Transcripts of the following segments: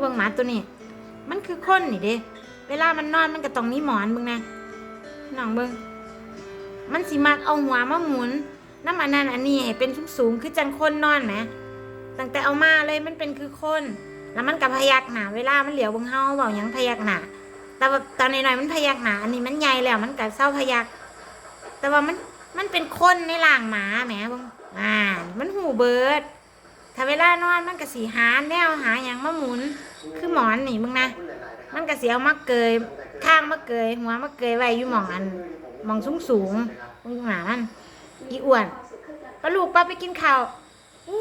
เบิ่งหมาตัวนี้ มันคือคนนี่เด้เวลามันนอนมันก็ต้องมีหมอนเบิ่งนะน้องเบิ่งมันสิมักเอาหัวมาหมุนน้ำอันนั้นอันนี้เป็นสูงๆคือจังคนนอนแหมตั้งแต่เอามาเลยมันเป็นคือคน แล้วมันกับพยักหนาเวลามันเหลียวเบิ่งเฮาเว้ายังพยักหนาแต่ว่าตอนน้อยๆมันพยักหนาอันนี้มันใหญ่แล้วมันก็เศร้าพยัก แต่ว่ามันมันเป็นคนในร่างหมาแหมเบิ่งอ่า มันหูเบิดถ้าเวลานอนมันก็สีหาแนวหาอย่างมาหมุน คือหมอนนี่มึงนะ มันก็เสียเอามาเกยข้างมาเกยหัวมาเกยไว้อยู่หมองอันหมองสูงสูงมึงหามันอีอ้วนปลาลูกป้าไปกินข้าวอู้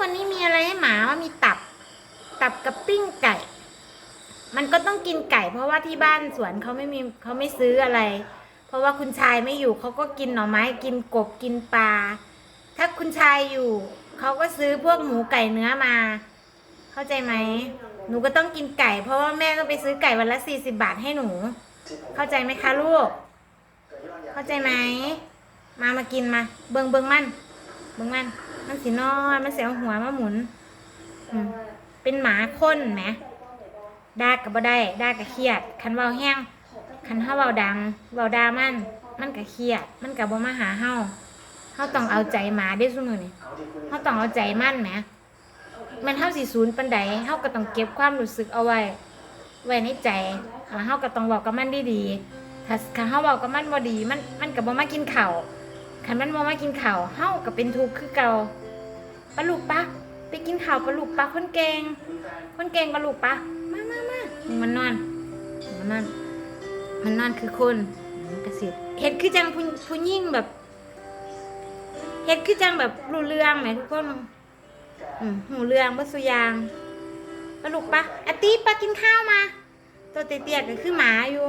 วันนี้มีอะไรให้หมาว่ามีตับ ตับกับปิ้งไก่ มันก็ต้องกินไก่ เพราะว่าที่บ้านสวนเขาไม่มีเขาไม่ซื้ออะไร เพราะว่าคุณชายไม่อยู่เขาก็กินหน่อไม้กินกบกินปลาถ้าคุณชายอยู่เขาก็ซื้อพวกหมูไก่เนื้อมา เข้าใจไหม หนูก็ต้องกินไก่ เพราะว่าแม่ก็ไปซื้อไก่วันละสี่สิบาทให้หนู เข้าใจไหมคะลูก เข้าใจไหม มามากินมา เบิงเบิงมันเบิงมันมันสีนอนมันเสียหัวมาหมุนอืมเป็นหมาข้นไหมด่ากับบ่ได้ด่ากับเครียด คันเบาแห้งคันเฮาเบาดังเบาด่ามัน มันก็เครียด มันก็บ่มาหาเฮาเฮาต้องเอาใจหมาได้ซุมื้อนี่เฮาต้องเอาใจมันแหม แมันเฮาสิศูนย์ปานใดเฮาก็ต้องเก็บความรู้สึกเอาไว้ ไว้ในใจแล้วเฮาก็ต้องบอกกับมันดีๆถ้าคันเฮาบอกกับมันบ่ดี มันมันก็บ่มากินข้าวคันมันบ่มากินข้าวเฮาก็เป็นทุกข์คือเก่าปะลูกปะไปกินข้าวปะลูกปะคนเก่งคนเก่งปะลูกปะมามามามันนอนมันนอนมันนอนคือคนมันกระสิเห็ดคือจังผู้ผู้ยิ่งแบบเห็ดคือจังแบบรู้เรื่องไหมทุกคน อืมหูเรื่องบัสุยางปลาลูกปะอาตีปะกินข้าวมา ตัวเตี้ยๆก็คือหมาอยู่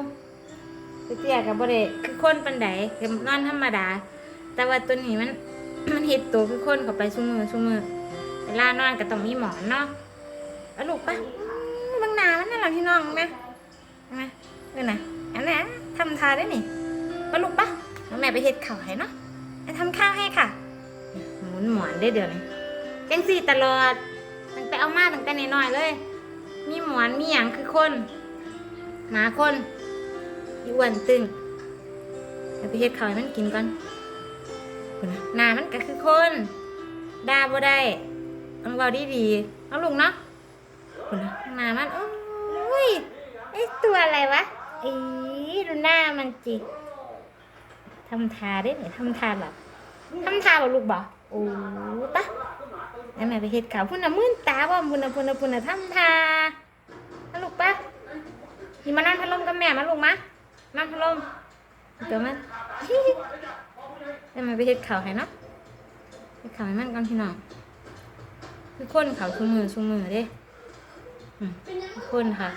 เตี้ยๆกับบเดคือคนปันไดคือนอนธรรมดา แต่ว่าตัวนี้มันมันเห็ดตัวคือคนเข้าไปซุมือซุมือเวลานอนก็ต้องมีหมอนเนาะปลาลูกปะบางนามันน่ารักที่น้องไหมไหมเออนะอันนั้ทำทาได้นี่ปลาลูกปะแล้วแม่ไปเฮ็ดข้าวให้เนาะไปทำข้าวให้ค่ะ หมุนหมอนได้เดี๋ยวนี้ จังสี่ตลอด ตั้งแต่เอามาตั้งแต่น้อยๆเลย มีหมอนมีหยังคือคนหมาคนอีอ้วนตึงเดี๋ยวไปเฮ็ดข้าวให้มันกินก่อนนะหน้ามันก็คือคนด่าบ่ได้ต้องเบาดีๆเอาลุงเนาะคุณนะหน้ามันโอ้ยไอตัวอะไรวะอีดูหน้ามันจิทำทาได้ไหนทำทาแบบทำทาแบบลูกบ่โอ้ปะ แล้วแม่ไปเฮ็ดข่าวพุ่นน่ะมื่นตาว่าพุ่นน่ะพุ่นน่ะพุ่นน่ะทำทามาลูกปะนี่มานั่งพัดลมกับแม่มาลูกมะนั่งพัดลมเดี๋ยวมันแล้วแม่ไปเฮ็ดข่าวให้เนาะเฮ็ดข่าวให้มันก่อนพี่น้องคือคนเขาวชูมือชูมือเด้อคนค่ะ